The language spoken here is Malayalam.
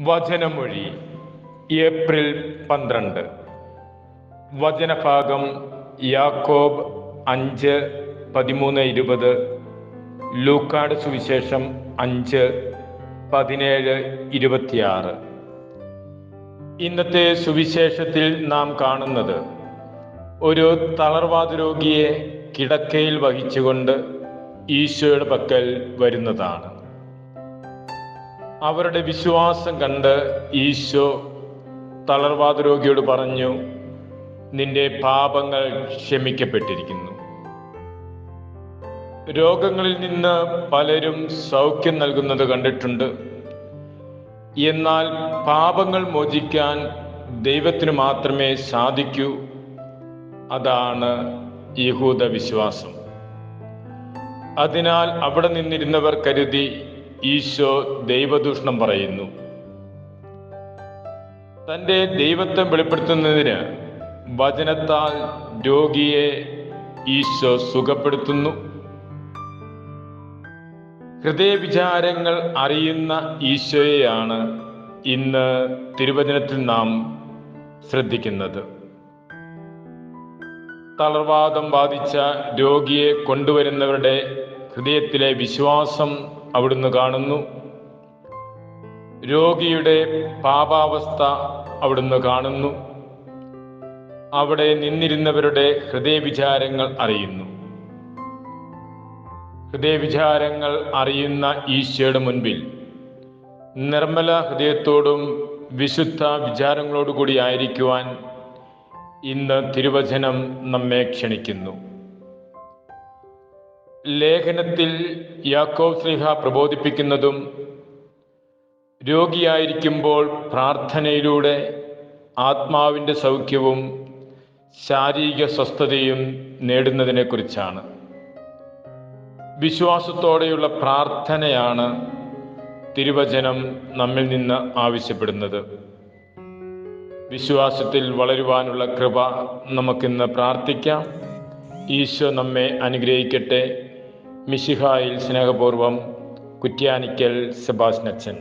വചനമൊഴി ഏപ്രിൽ പന്ത്രണ്ട്. വചനഭാഗം യാക്കോബ് അഞ്ച് പതിമൂന്ന് ഇരുപത്. ലൂക്കാട് സുവിശേഷം അഞ്ച് പതിനേഴ് ഇരുപത്തിയാറ്. ഇന്നത്തെ സുവിശേഷത്തിൽ നാം കാണുന്നത് ഒരു തളർവാദ രോഗിയെ കിടക്കയിൽ വഹിച്ചുകൊണ്ട് ഈശോയുടെ പക്കൽ വരുന്നതാണ്. അവരുടെ വിശ്വാസം കണ്ട് ഈശോ തളർവാദ രോഗിയോട് പറഞ്ഞു നിന്റെ പാപങ്ങൾ ക്ഷമിക്കപ്പെട്ടിരിക്കുന്നു. രോഗങ്ങളിൽ നിന്ന് പലരും സൗഖ്യം നൽകുന്നത് കണ്ടിട്ടുണ്ട്. എന്നാൽ പാപങ്ങൾ മോചിക്കാൻ ദൈവത്തിന് മാത്രമേ സാധിക്കൂ. അതാണ് യഹൂദ വിശ്വാസം അതിനാൽ അവിടെ നിന്നിരുന്നവർ കരുതി ഈശോ ദൈവദൂഷണം പറയുന്നു. തന്റെ ദൈവത്തെ വെളിപ്പെടുത്തുന്നതിന് വചനത്താൽ രോഗിയെ ഈശോ സുഖപ്പെടുത്തുന്നു. ഹൃദയവിചാരങ്ങൾ അറിയുന്ന ഈശോയെയാണ് ഇന്ന് തിരുവചനത്തിൽ നാം ശ്രദ്ധിക്കുന്നത്. തളർവാദം ബാധിച്ച രോഗിയെ കൊണ്ടുവരുന്നവരുടെ ഹൃദയത്തിലെ വിശ്വാസം അവിടുന്ന് കാണുന്നു. രോഗിയുടെ പാപാവസ്ഥ അവിടുന്ന് കാണുന്നു. അവിടെ നിന്നിരുന്നവരുടെ ഹൃദയവിചാരങ്ങൾ അറിയുന്നു. ഹൃദയവിചാരങ്ങൾ അറിയുന്ന ഈശോയുടെ മുൻപിൽ നിർമ്മല ഹൃദയത്തോടും വിശുദ്ധ വിചാരങ്ങളോടുകൂടി ആയിരിക്കുവാൻ ഇന്ന് തിരുവചനം നമ്മെ ക്ഷണിക്കുന്നു. ലേഖനത്തിൽ യാക്കോബ് ശ്രീഹ പ്രബോധിപ്പിക്കുന്നതും രോഗിയായിരിക്കുമ്പോൾ പ്രാർത്ഥനയിലൂടെ ആത്മാവിന്റെ സൗഖ്യവും ശാരീരിക സ്വസ്ഥതയും നേടുന്നതിനെക്കുറിച്ചാണ്. വിശ്വാസത്തോടെയുള്ള പ്രാർത്ഥനയാണ് തിരുവചനം നമ്മിൽ നിന്ന് ആവശ്യപ്പെടുന്നത്. വിശ്വാസത്തിൽ വളരുവാനുള്ള കൃപ നമുക്കിന്ന് പ്രാർത്ഥിക്കാം. ഈശോ നമ്മെ അനുഗ്രഹിക്കട്ടെ. മിശിഹായിൽ സ്നേഹപൂർവം കുറ്റ്യാനിക്കൽ സെബാസ്നച്ചൻ